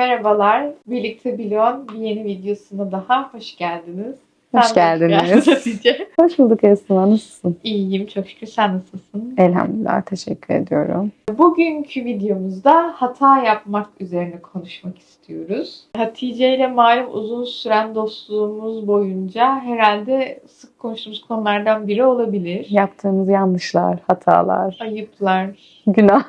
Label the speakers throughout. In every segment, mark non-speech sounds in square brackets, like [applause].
Speaker 1: Merhabalar, Birlikte Bilon bir yeni videosuna daha hoş geldiniz.
Speaker 2: Hoş
Speaker 1: Sen
Speaker 2: geldiniz. [laughs] Hoş bulduk Esma. Nasılsın?
Speaker 1: İyiyim, çok şükür. Sen nasılsın?
Speaker 2: Elhamdülillah. Teşekkür ediyorum.
Speaker 1: Bugünkü videomuzda hata yapmak üzerine konuşmak istiyoruz. Hatice ile malum uzun süren dostluğumuz boyunca herhalde sık konuştuğumuz konulardan biri olabilir.
Speaker 2: Yaptığımız yanlışlar, hatalar,
Speaker 1: Ayıplar,
Speaker 2: günah.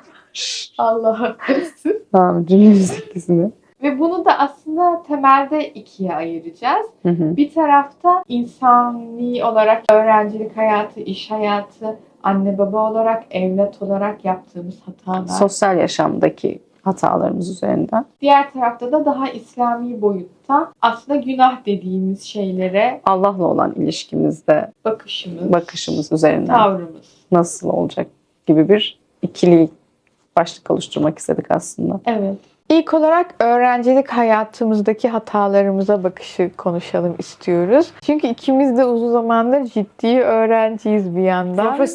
Speaker 1: Allah korusun.
Speaker 2: Tamam cümlemiz [laughs] ikisini.
Speaker 1: Ve bunu da aslında temelde ikiye ayıracağız.
Speaker 2: Hı hı.
Speaker 1: Bir tarafta insani olarak öğrencilik hayatı, iş hayatı, anne baba olarak, evlat olarak yaptığımız hatalar.
Speaker 2: Sosyal yaşamdaki hatalarımız üzerinden.
Speaker 1: Diğer tarafta da daha İslami boyutta aslında günah dediğimiz şeylere
Speaker 2: Allah'la olan ilişkimizde
Speaker 1: bakışımız,
Speaker 2: bakışımız üzerinden
Speaker 1: tavrımız.
Speaker 2: nasıl olacak gibi bir ikili başlık oluşturmak istedik aslında.
Speaker 1: Evet. İlk olarak öğrencilik hayatımızdaki hatalarımıza bakışı konuşalım istiyoruz. Çünkü ikimiz de uzun zamandır ciddi öğrenciyiz bir yandan. [laughs]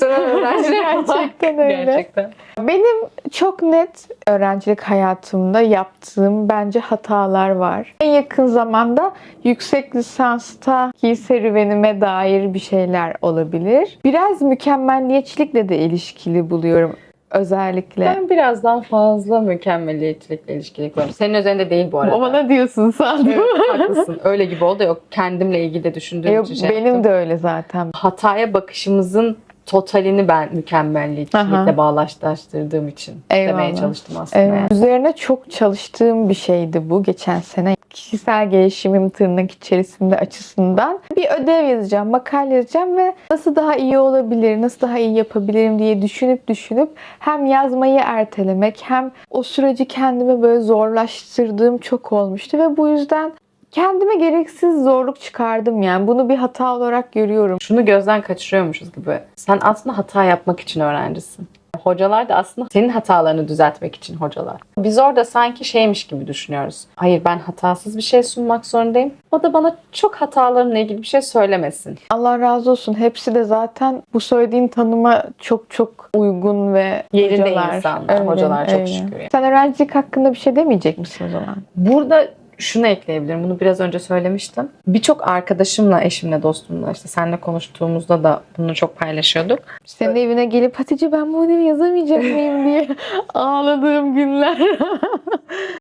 Speaker 1: Gerçekten öyle.
Speaker 2: Gerçekten.
Speaker 1: Benim çok net öğrencilik hayatımda yaptığım bence hatalar var. En yakın zamanda yüksek lisanstaki serüvenime dair bir şeyler olabilir. Biraz mükemmelliyetçilikle de ilişkili buluyorum özellikle.
Speaker 2: Ben birazdan fazla mükemmeliyetçilikle ilişkili kuruyorum. Senin üzerinde değil bu arada.
Speaker 1: O bana diyorsun sandım.
Speaker 2: Evet, haklısın. Öyle gibi oldu. Yok kendimle ilgili de düşündüğüm
Speaker 1: Yok,
Speaker 2: için şey
Speaker 1: benim
Speaker 2: yaptım.
Speaker 1: de öyle zaten.
Speaker 2: hataya bakışımızın totalini ben mükemmelliyetçilikle
Speaker 1: Aha.
Speaker 2: bağlaştırdığım için demeye
Speaker 1: Eyvallah.
Speaker 2: çalıştım aslında.
Speaker 1: Evet.
Speaker 2: yani.
Speaker 1: Üzerine çok çalıştığım bir şeydi bu geçen sene. Kişisel gelişimim tırnak içerisinde açısından bir ödev yazacağım, makale yazacağım ve nasıl daha iyi olabilir, nasıl daha iyi yapabilirim diye düşünüp düşünüp hem yazmayı ertelemek hem o süreci kendime böyle zorlaştırdığım çok olmuştu ve bu yüzden kendime gereksiz zorluk çıkardım yani. Bunu bir hata olarak görüyorum.
Speaker 2: Şunu gözden kaçırıyormuşuz gibi. Sen aslında hata yapmak için öğrencisin. Hocalar da aslında senin hatalarını düzeltmek için hocalar. Biz orada sanki şeymiş gibi düşünüyoruz. Hayır ben hatasız bir şey sunmak zorundayım. O da bana çok hatalarımla ilgili bir şey söylemesin.
Speaker 1: Allah razı olsun. Hepsi de zaten bu söylediğin tanıma çok çok uygun ve
Speaker 2: Yerinde
Speaker 1: hocalar.
Speaker 2: insanlar, hocalar çok şükür yani.
Speaker 1: Sen öğrencilik hakkında bir şey demeyecek misin o zaman?
Speaker 2: Burada şunu ekleyebilirim. Bunu biraz önce söylemiştim. Birçok arkadaşımla, eşimle, dostumla işte seninle konuştuğumuzda da bunu çok paylaşıyorduk.
Speaker 1: Senin evine gelip Hatice ben bu ödevi yazamayacak mıyım diye [laughs] ağladığım günler. [laughs]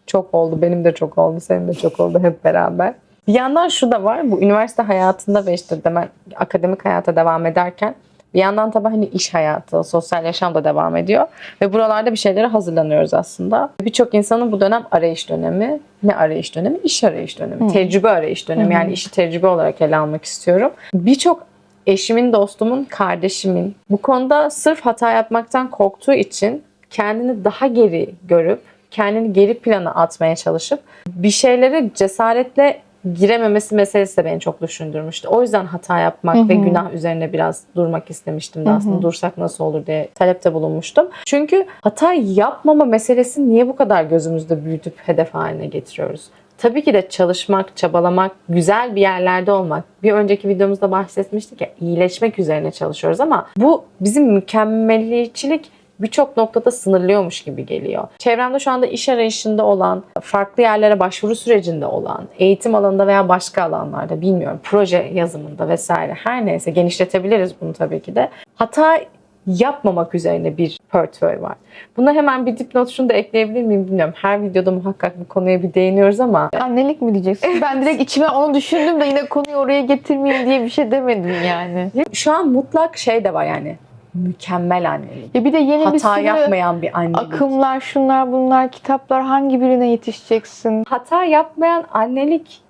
Speaker 2: Çok oldu. Benim de çok oldu. Senin de çok oldu hep beraber. Bir yandan şu da var. Bu üniversite hayatında ve işte demen akademik hayata devam ederken bir yandan tabii hani iş hayatı, sosyal yaşam da devam ediyor. Ve buralarda bir şeylere hazırlanıyoruz aslında. Birçok insanın bu dönem arayış dönemi. Ne arayış dönemi? İş arayış dönemi. Tecrübe arayış dönemi. Yani işi tecrübe olarak ele almak istiyorum. Birçok eşimin, dostumun, kardeşimin bu konuda sırf hata yapmaktan korktuğu için kendini daha geri görüp kendini geri plana atmaya çalışıp bir şeylere cesaretle girememesi meselesi de beni çok düşündürmüştü. O yüzden hata yapmak ve günah üzerine biraz durmak istemiştim de aslında dursak nasıl olur diye talepte bulunmuştum. Çünkü hata yapmama meselesi niye bu kadar gözümüzde büyütüp hedef haline getiriyoruz? Tabii ki de çalışmak, çabalamak, güzel bir yerlerde olmak. Bir önceki videomuzda bahsetmiştik ya iyileşmek üzerine çalışıyoruz ama bu bizim mükemmeliyetçilik birçok noktada sınırlıyormuş gibi geliyor. Çevremde şu anda iş arayışında olan, farklı yerlere başvuru sürecinde olan, eğitim alanında veya başka alanlarda bilmiyorum, proje yazımında vesaire her neyse genişletebiliriz bunu tabii ki de. Hata yapmamak üzerine bir portföy var. Buna hemen bir dipnot şunu da ekleyebilir miyim bilmiyorum. Her videoda muhakkak bu konuya bir değiniyoruz ama
Speaker 1: Annelik mi diyeceksin? [laughs] Ben direkt içime onu düşündüm de yine konuyu oraya getirmeyeyim diye bir şey demedim yani.
Speaker 2: şu an mutlak şey de var yani mükemmel annelik.
Speaker 1: Ya bir de yeni bir
Speaker 2: Hata
Speaker 1: sürü
Speaker 2: yapmayan bir annelik.
Speaker 1: akımlar, şunlar bunlar, kitaplar hangi birine yetişeceksin?
Speaker 2: hata yapmayan annelik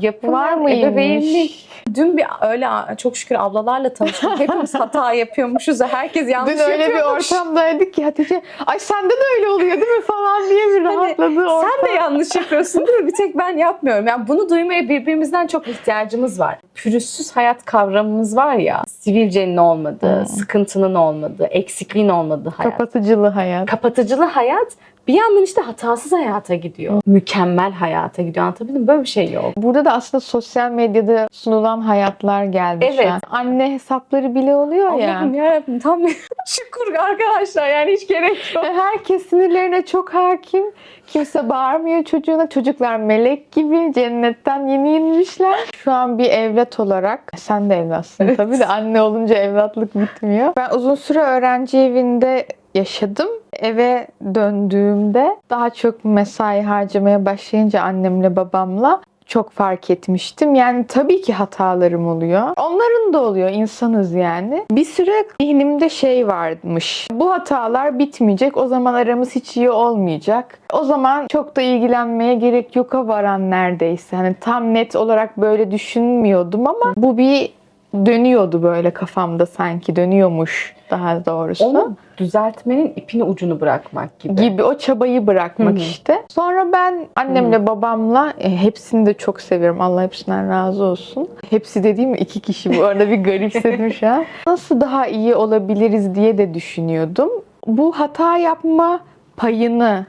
Speaker 2: yapılan
Speaker 1: Var mıymış?
Speaker 2: ebeveynlik. Dün bir öyle çok şükür ablalarla tanıştık. Hepimiz hata [laughs] yapıyormuşuz. Herkes yanlış
Speaker 1: Dün öyle bir
Speaker 2: yapıyormuş.
Speaker 1: ortamdaydık ki Hatice ay sende de öyle oluyor değil mi falan diye bir rahatladı ortam.
Speaker 2: Sen de yanlış yapıyorsun değil mi? Bir tek ben yapmıyorum. Yani bunu duymaya birbirimizden çok ihtiyacımız var. Pürüzsüz hayat kavramımız var ya. Sivilcenin olmadığı, sıkıntının olmadığı, eksikliğin olmadığı hayat.
Speaker 1: Kapatıcılı hayat.
Speaker 2: Kapatıcılı hayat bir yandan işte hatasız hayata gidiyor. Mükemmel hayata gidiyor. Anlatabildim mi? Böyle bir şey yok.
Speaker 1: Burada da aslında sosyal medyada sunulan hayatlar geldi şu
Speaker 2: Evet.
Speaker 1: an. Anne hesapları bile oluyor ya.
Speaker 2: Allah'ım yarabbim tam şükür [laughs] arkadaşlar yani hiç gerek yok.
Speaker 1: Herkes sinirlerine çok hakim. Kimse bağırmıyor çocuğuna. Çocuklar melek gibi cennetten yeni inmişler. Şu an bir evlat olarak, sen de evlatsın tabii de anne olunca evlatlık bitmiyor. Ben uzun süre öğrenci evinde yaşadım. Eve döndüğümde daha çok mesai harcamaya başlayınca annemle babamla çok fark etmiştim. Yani tabii ki hatalarım oluyor. Onların da oluyor. insanız yani. Bir süre zihnimde şey varmış. Bu hatalar bitmeyecek. O zaman aramız hiç iyi olmayacak. O zaman çok da ilgilenmeye gerek yoka varan neredeyse. Hani tam net olarak böyle düşünmüyordum ama bu bir dönüyordu böyle kafamda sanki dönüyormuş daha doğrusu
Speaker 2: Onu düzeltmenin ipini ucunu bırakmak gibi.
Speaker 1: gibi o çabayı bırakmak
Speaker 2: Hı hı.
Speaker 1: işte. Sonra ben annemle babamla e, hepsini de çok seviyorum. Allah hepsinden razı olsun. Hepsi dediğim iki kişi bu arada bir garipsedim şu an. [laughs] Nasıl daha iyi olabiliriz diye de düşünüyordum. Bu hata yapma payını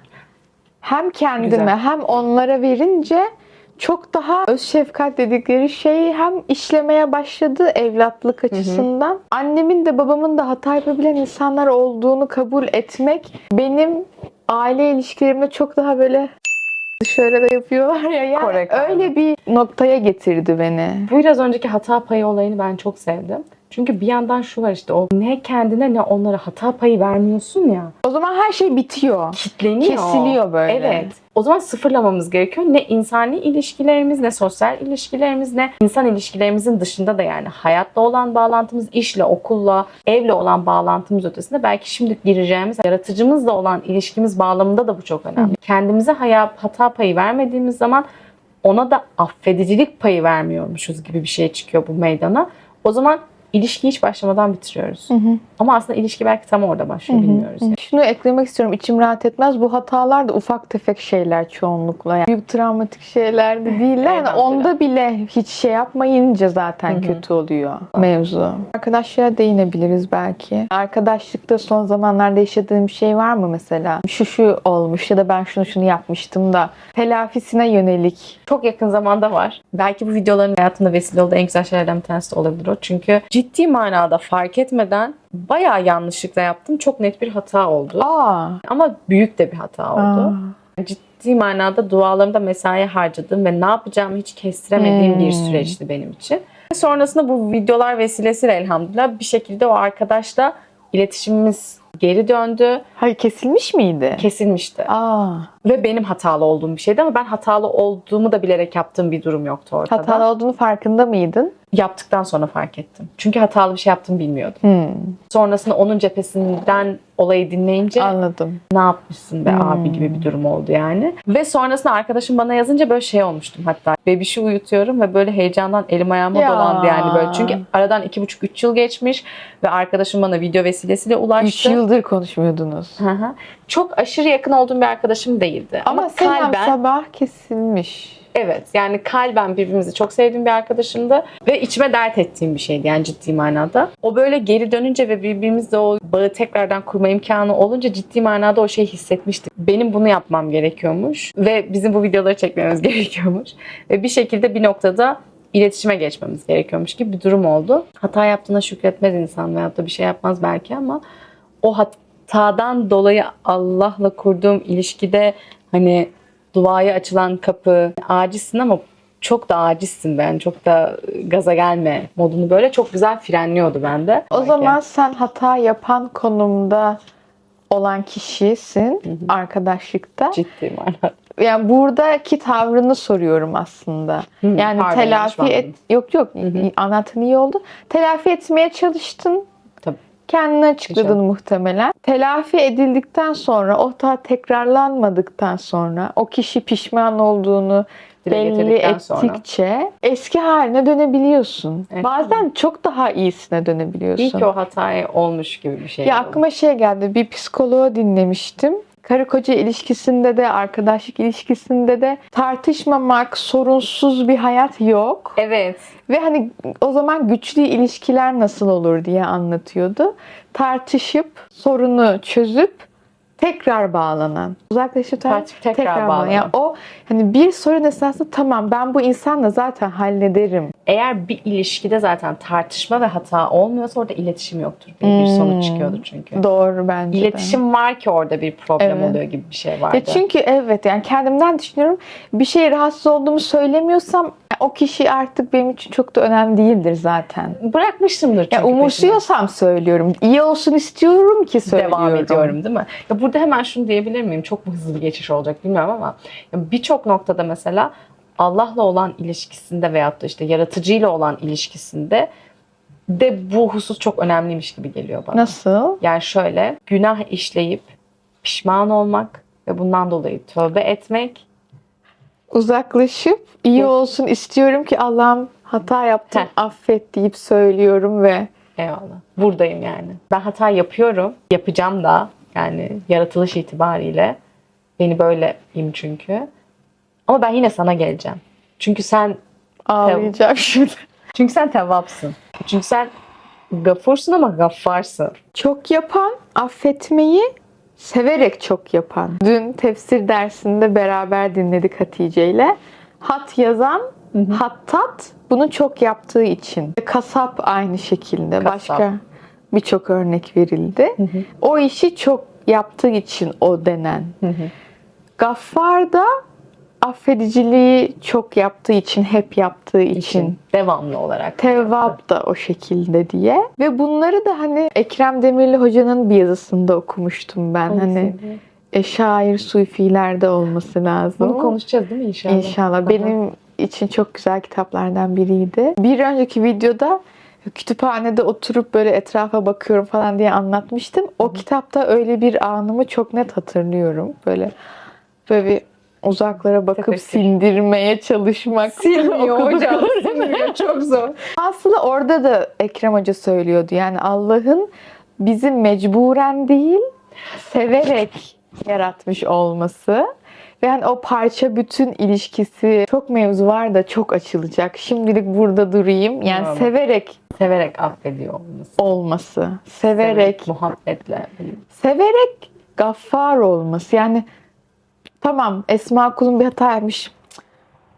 Speaker 1: hem kendime
Speaker 2: Güzel.
Speaker 1: hem onlara verince çok daha öz şefkat dedikleri şey hem işlemeye başladı evlatlık açısından. Annemin de babamın da hata yapabilen insanlar olduğunu kabul etmek benim aile ilişkilerimde çok daha böyle şöyle de yapıyorlar ya. Yani
Speaker 2: Korek
Speaker 1: öyle bir noktaya getirdi beni.
Speaker 2: Bu biraz önceki hata payı olayını ben çok sevdim. Çünkü bir yandan şu var işte o ne kendine ne onlara hata payı vermiyorsun ya.
Speaker 1: O zaman her şey bitiyor.
Speaker 2: Kitleniyor.
Speaker 1: Kesiliyor böyle.
Speaker 2: Evet. O zaman sıfırlamamız gerekiyor. Ne insani ilişkilerimiz, ne sosyal ilişkilerimiz, ne insan ilişkilerimizin dışında da yani hayatla olan bağlantımız, işle, okulla, evle olan bağlantımız ötesinde belki şimdi gireceğimiz yaratıcımızla olan ilişkimiz bağlamında da bu çok önemli. Kendimize haya, hata payı vermediğimiz zaman ona da affedicilik payı vermiyormuşuz gibi bir şey çıkıyor bu meydana. O zaman ilişkiyi hiç başlamadan bitiriyoruz. Ama aslında ilişki belki tam orada başlıyor bilmiyoruz.
Speaker 1: Şunu eklemek istiyorum. içim rahat etmez. Bu hatalar da ufak tefek şeyler çoğunlukla. Yani büyük travmatik şeyler de değiller. Yani onda bile hiç şey yapmayınca zaten kötü oluyor mevzu. Arkadaşlara değinebiliriz belki. Arkadaşlıkta son zamanlarda yaşadığım bir şey var mı mesela? Şu şu olmuş ya da ben şunu şunu yapmıştım da telafisine yönelik.
Speaker 2: Çok yakın zamanda var. Belki bu videoların hayatımda vesile olduğu en güzel şeylerden bir tanesi de olabilir o. Çünkü ciddi manada fark etmeden bayağı yanlışlıkla yaptım. Çok net bir hata oldu.
Speaker 1: Aa.
Speaker 2: Ama büyük de bir hata oldu.
Speaker 1: Aa.
Speaker 2: Ciddi manada dualarımda mesai harcadığım ve ne yapacağımı hiç kestiremediğim bir
Speaker 1: Hmm.
Speaker 2: süreçti benim için. Sonrasında bu videolar vesilesiyle elhamdülillah bir şekilde o arkadaşla iletişimimiz geri döndü.
Speaker 1: Hayır kesilmiş miydi?
Speaker 2: Kesilmişti.
Speaker 1: Aa.
Speaker 2: Ve benim hatalı olduğum bir şeydi ama ben hatalı olduğumu da bilerek yaptığım bir durum yoktu ortada.
Speaker 1: Hatalı olduğunu farkında mıydın?
Speaker 2: Yaptıktan sonra fark ettim. Çünkü hatalı bir şey yaptığımı bilmiyordum.
Speaker 1: Hmm,
Speaker 2: Sonrasında onun cephesinden olayı dinleyince
Speaker 1: anladım.
Speaker 2: ne yapmışsın be
Speaker 1: Hmm.
Speaker 2: abi gibi bir durum oldu yani. Ve sonrasında arkadaşım bana yazınca böyle şey olmuştum hatta. Bebişi uyutuyorum ve böyle heyecandan elim ayağıma
Speaker 1: Ya.
Speaker 2: dolandı yani böyle. Çünkü aradan iki buçuk üç yıl geçmiş ve arkadaşım bana video vesilesiyle
Speaker 1: 3
Speaker 2: ulaştı.
Speaker 1: yıldır konuşmuyordunuz.
Speaker 2: Hı hı. Çok aşırı yakın olduğum bir arkadaşım değildi.
Speaker 1: Ama,
Speaker 2: Ama, kalben
Speaker 1: sabah kesilmiş.
Speaker 2: Evet yani kalben birbirimizi çok sevdiğim bir arkadaşımdı ve içime dert ettiğim bir şeydi yani ciddi manada. O böyle geri dönünce ve birbirimizle o bağı tekrardan kurma imkanı olunca ciddi manada o şeyi hissetmiştim. Benim bunu yapmam gerekiyormuş ve bizim bu videoları çekmemiz [laughs] gerekiyormuş. Ve bir şekilde bir noktada iletişime geçmemiz gerekiyormuş gibi bir durum oldu. Hata yaptığına şükretmez insan veyahut da bir şey yapmaz belki ama o hatadan dolayı Allah'la kurduğum ilişkide hani duaya açılan kapı acizsin ama çok da acizsin ben çok da gaza gelme modunu böyle çok güzel frenliyordu bende.
Speaker 1: O
Speaker 2: Belki.
Speaker 1: zaman sen hata yapan konumda olan kişisin arkadaşlıkta.
Speaker 2: ciddi manada.
Speaker 1: Yani buradaki tavrını soruyorum aslında.
Speaker 2: Hı,
Speaker 1: yani
Speaker 2: pardon,
Speaker 1: telafi et yok yok anlattığın iyi oldu. Telafi etmeye çalıştın. Kendini açıkladın
Speaker 2: İnşallah.
Speaker 1: muhtemelen. Telafi edildikten sonra, o hata tekrarlanmadıktan sonra, o kişi pişman olduğunu
Speaker 2: Dile
Speaker 1: belli
Speaker 2: getirdikten sonra.
Speaker 1: ettikçe eski haline dönebiliyorsun.
Speaker 2: Evet.
Speaker 1: Bazen çok daha iyisine dönebiliyorsun.
Speaker 2: İyi ki o hatayı olmuş gibi bir şey.
Speaker 1: Ya
Speaker 2: oldu.
Speaker 1: aklıma şey geldi. Bir psikoloğu dinlemiştim. Karı koca ilişkisinde de, arkadaşlık ilişkisinde de tartışmamak, sorunsuz bir hayat yok.
Speaker 2: Evet.
Speaker 1: Ve hani o zaman güçlü ilişkiler nasıl olur diye anlatıyordu. Tartışıp, sorunu çözüp tekrar bağlanan. Uzaklaşıp
Speaker 2: Tartışıp tekrar bağlanan.
Speaker 1: Yani o hani bir sorun esnasında tamam ben bu insanla zaten hallederim.
Speaker 2: Eğer bir ilişkide zaten tartışma ve hata olmuyorsa orada iletişim yoktur diye bir
Speaker 1: Hmm.
Speaker 2: sonuç çıkıyordur çünkü.
Speaker 1: Doğru bence de.
Speaker 2: İletişim var ki orada bir problem
Speaker 1: Evet.
Speaker 2: oluyor gibi bir şey vardı.
Speaker 1: Ya çünkü evet yani kendimden düşünüyorum bir şeye rahatsız olduğumu söylemiyorsam o kişi artık benim için çok da önemli değildir zaten.
Speaker 2: Bırakmıştımdır çünkü
Speaker 1: Ya umursuyorsam söylüyorum. İyi olsun istiyorum ki söylüyorum.
Speaker 2: devam ediyorum değil mi? Ya burada hemen şunu diyebilir miyim? Çok hızlı bir geçiş olacak bilmiyorum ama birçok noktada mesela Allah'la olan ilişkisinde veyahut da işte yaratıcıyla olan ilişkisinde de bu husus çok önemliymiş gibi geliyor bana.
Speaker 1: Nasıl?
Speaker 2: Yani şöyle günah işleyip pişman olmak ve bundan dolayı tövbe etmek
Speaker 1: Uzaklaşıp iyi olsun istiyorum ki Allah'ım hata yaptım
Speaker 2: Heh.
Speaker 1: affet deyip söylüyorum ve
Speaker 2: Eyvallah. Buradayım yani. Ben hata yapıyorum. Yapacağım da yani yaratılış itibariyle. Beni böyleyim çünkü. Ama ben yine sana geleceğim. Çünkü sen
Speaker 1: ağlayacağım şimdi.
Speaker 2: çünkü sen tevvapsın. Çünkü sen gafursun ama gaffarsın.
Speaker 1: Çok yapan affetmeyi severek çok yapan. Dün tefsir dersinde beraber dinledik Hatice ile. Hat yazan hattat bunu çok yaptığı için. Kasap aynı şekilde.
Speaker 2: Kasap.
Speaker 1: Başka birçok örnek verildi. O işi çok yaptığı için o denen. Gaffar da affediciliği çok yaptığı için, hep yaptığı için.
Speaker 2: için devamlı olarak.
Speaker 1: Tevvap da o şekilde diye. Ve bunları da hani Ekrem Demirli hocanın bir yazısında okumuştum ben. Hani e, şair sufilerde olması lazım.
Speaker 2: Bunu konuşacağız değil mi inşallah?
Speaker 1: İnşallah.
Speaker 2: Aha.
Speaker 1: Benim için çok güzel kitaplardan biriydi. Bir önceki videoda kütüphanede oturup böyle etrafa bakıyorum falan diye anlatmıştım. O kitapta öyle bir anımı çok net hatırlıyorum. Böyle böyle bir uzaklara bakıp
Speaker 2: Tefekkür.
Speaker 1: sindirmeye çalışmak. [laughs]
Speaker 2: Silmiyor hocam. Silmiyor. Çok zor.
Speaker 1: Aslında orada da Ekrem Hoca söylüyordu. Yani Allah'ın bizi mecburen değil, severek yaratmış olması. Ve yani o parça bütün ilişkisi çok mevzu var da çok açılacak. Şimdilik burada durayım. Yani
Speaker 2: Bravo.
Speaker 1: severek
Speaker 2: Severek affediyor olması.
Speaker 1: olması, severek,
Speaker 2: muhabbetle.
Speaker 1: severek gaffar olması. Yani tamam Esma kulun bir hata yapmış.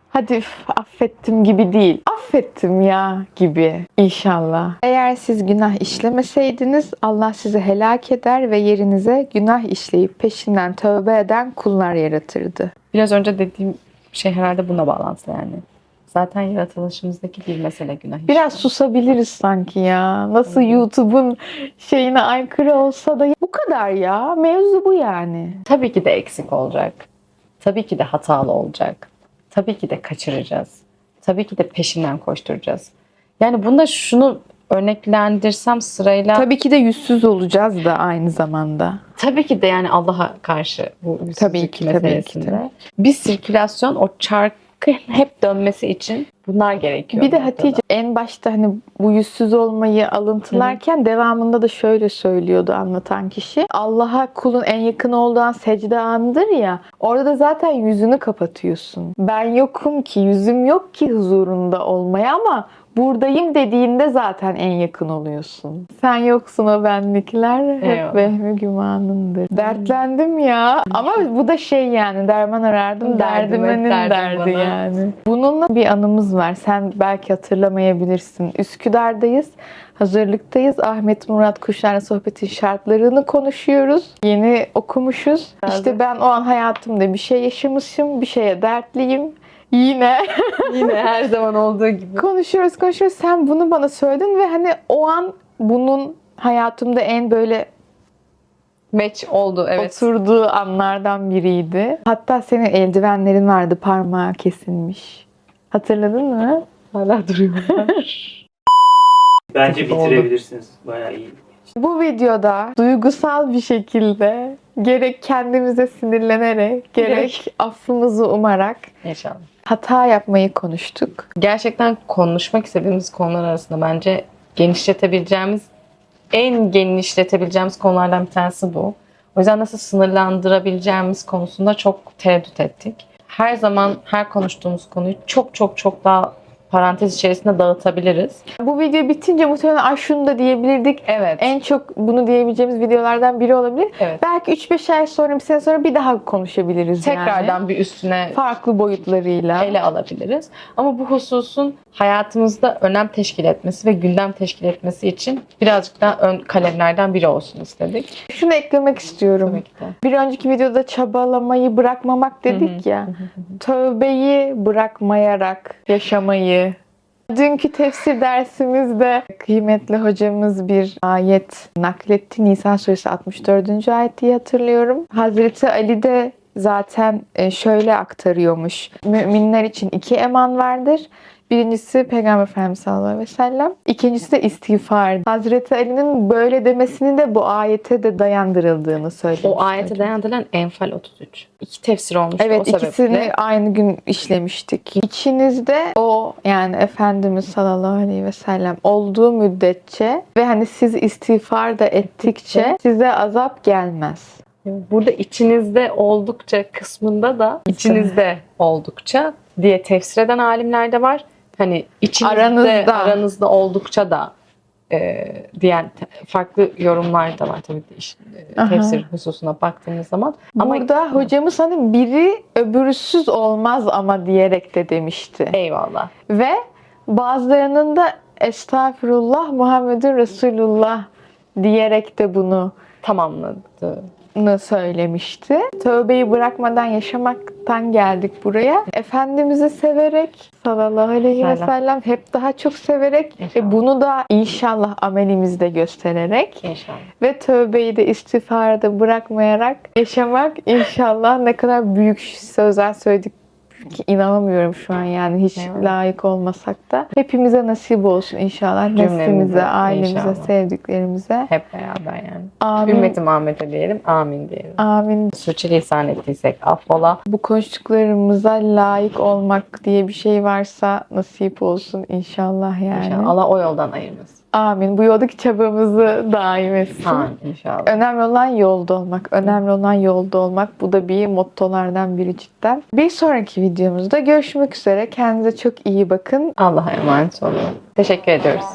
Speaker 1: Hadi affettim gibi değil. Affettim ya gibi inşallah. Eğer siz günah işlemeseydiniz Allah sizi helak eder ve yerinize günah işleyip peşinden tövbe eden kullar yaratırdı.
Speaker 2: Biraz önce dediğim şey herhalde buna bağlantılı yani. Zaten yaratılışımızdaki bir mesele günah. işlemek.
Speaker 1: Biraz susabiliriz sanki ya. Nasıl YouTube'un şeyine aykırı olsa da bu kadar ya. Mevzu bu yani.
Speaker 2: Tabii ki de eksik olacak. Tabii ki de hatalı olacak. Tabii ki de kaçıracağız. Tabii ki de peşinden koşturacağız. Yani bunda şunu örneklendirsem sırayla
Speaker 1: Tabii ki de yüzsüz olacağız da aynı zamanda.
Speaker 2: tabii ki de yani Allah'a karşı bu
Speaker 1: Tabii
Speaker 2: yüzsüzlük
Speaker 1: ki, tabii ki,
Speaker 2: meselesinde.
Speaker 1: tabii.
Speaker 2: Bir sirkülasyon o çarkı hep dönmesi için bunlar gerekiyor.
Speaker 1: Bir de Hatice en başta hani bu yüzsüz olmayı alıntılarken devamında da şöyle söylüyordu anlatan kişi. Allah'a kulun en yakın olduğu an secde anıdır ya. Orada da zaten yüzünü kapatıyorsun. Ben yokum ki, yüzüm yok ki huzurunda olmaya ama buradayım dediğinde zaten en yakın oluyorsun. Sen yoksun o benlikler hep
Speaker 2: Eyvallah.
Speaker 1: vehmi gümanındır. Dertlendim ya. Ama bu da şey yani derman arardım derdimenin
Speaker 2: derdim
Speaker 1: derdi
Speaker 2: bana.
Speaker 1: yani. Bununla bir anımız var. Sen belki hatırlamayabilirsin. Üsküdar'dayız. Hazırlıktayız. Ahmet Murat Kuşlar'la sohbetin şartlarını konuşuyoruz. Yeni okumuşuz. İşte ben o an hayatımda bir şey yaşamışım. Bir şeye dertliyim. Yine
Speaker 2: Yine her zaman olduğu gibi.
Speaker 1: konuşuyoruz konuşuyoruz. Sen bunu bana söyledin ve hani o an bunun hayatımda en böyle
Speaker 2: Meç oldu evet.
Speaker 1: oturduğu anlardan biriydi. Hatta senin eldivenlerin vardı parmağı kesilmiş. Hatırladın mı?
Speaker 2: Hala duruyor. [laughs]
Speaker 3: Bence
Speaker 2: oldu.
Speaker 3: bitirebilirsiniz. Bayağı iyi.
Speaker 1: Bu videoda duygusal bir şekilde gerek kendimize sinirlenerek gerek
Speaker 2: Gerek.
Speaker 1: affımızı umarak
Speaker 2: İnşallah.
Speaker 1: Hata yapmayı konuştuk.
Speaker 2: Gerçekten konuşmak istediğimiz konular arasında bence genişletebileceğimiz, en genişletebileceğimiz konulardan bir tanesi bu. O yüzden nasıl sınırlandırabileceğimiz konusunda çok tereddüt ettik. Her zaman her konuştuğumuz konuyu çok çok çok daha parantez içerisinde dağıtabiliriz.
Speaker 1: Bu video bitince muhtemelen ay şunu da diyebilirdik.
Speaker 2: Evet.
Speaker 1: En çok bunu diyebileceğimiz videolardan biri olabilir.
Speaker 2: Evet.
Speaker 1: Belki 3-5 ay sonra bir sene sonra bir daha konuşabiliriz yani.
Speaker 2: Tekrardan bir üstüne
Speaker 1: Farklı boyutlarıyla.
Speaker 2: ele alabiliriz. Ama bu hususun hayatımızda önem teşkil etmesi ve gündem teşkil etmesi için birazcık daha ön kalemlerden biri olsun istedik.
Speaker 1: Şunu eklemek istiyorum.
Speaker 2: Tabii ki de.
Speaker 1: Bir önceki videoda çabalamayı bırakmamak dedik ya. Tövbeyi bırakmayarak yaşamayı. Dünkü tefsir dersimizde kıymetli hocamız bir ayet nakletti. Nisa suresi 64. ayet diye hatırlıyorum. Hazreti Ali de zaten e, şöyle aktarıyormuş. Müminler için iki eman vardır. Birincisi Peygamber Efendimiz sallallahu aleyhi ve sellem. İkincisi de istiğfar. Hazreti Ali'nin böyle demesini de bu ayete de dayandırıldığını söylüyor.
Speaker 2: O ayete dayandırılan Enfal 33. İki tefsir olmuş
Speaker 1: Evet
Speaker 2: o sebeple.
Speaker 1: ikisini aynı gün işlemiştik. İçinizde o yani Efendimiz sallallahu aleyhi ve sellem olduğu müddetçe ve hani siz istiğfar da ettikçe size azap gelmez.
Speaker 2: Burada içinizde oldukça kısmında da içinizde oldukça diye tefsir eden alimler de var. Hani içinizde
Speaker 1: Aranızda.
Speaker 2: aranızda, oldukça da e, diyen farklı yorumlar da var tabii ki iş, e,
Speaker 1: Aha.
Speaker 2: tefsir hususuna baktığımız zaman. Ama
Speaker 1: Burada hocamız hani biri öbürüsüz olmaz ama diyerek de demişti.
Speaker 2: eyvallah.
Speaker 1: Ve bazılarının da estağfirullah Muhammedun Resulullah diyerek de bunu
Speaker 2: Tamamladı.
Speaker 1: Söylemişti. Tövbeyi bırakmadan yaşamaktan geldik buraya. Efendimiz'i severek sallallahu aleyhi ve sellem hep daha çok severek
Speaker 2: İnşallah.
Speaker 1: ve bunu da inşallah amelimizde göstererek
Speaker 2: İnşallah.
Speaker 1: ve tövbeyi de istiğfarı da bırakmayarak yaşamak inşallah ne kadar büyük sözler söyledik inanamıyorum şu an yani hiç layık olmasak da. Hepimize nasip olsun inşallah. Neslimize, ailemize,
Speaker 2: inşallah.
Speaker 1: sevdiklerimize.
Speaker 2: Hep beraber yani.
Speaker 1: Amin.
Speaker 2: Ümmeti Muhammed'e diyelim. Amin diyelim.
Speaker 1: Amin.
Speaker 2: Sürçülisan ettiysek affola.
Speaker 1: Bu konuştuklarımıza layık olmak diye bir şey varsa nasip olsun inşallah yani.
Speaker 2: İnşallah Allah o yoldan ayırmasın.
Speaker 1: Amin. Bu yoldaki çabamızı daim etsin.
Speaker 2: Amin inşallah.
Speaker 1: Önemli olan yolda olmak. Önemli olan yolda olmak. Bu da bir mottolardan biri cidden. Bir sonraki videomuzda görüşmek üzere. Kendinize çok iyi bakın.
Speaker 2: Allah'a emanet olun. Teşekkür ediyoruz.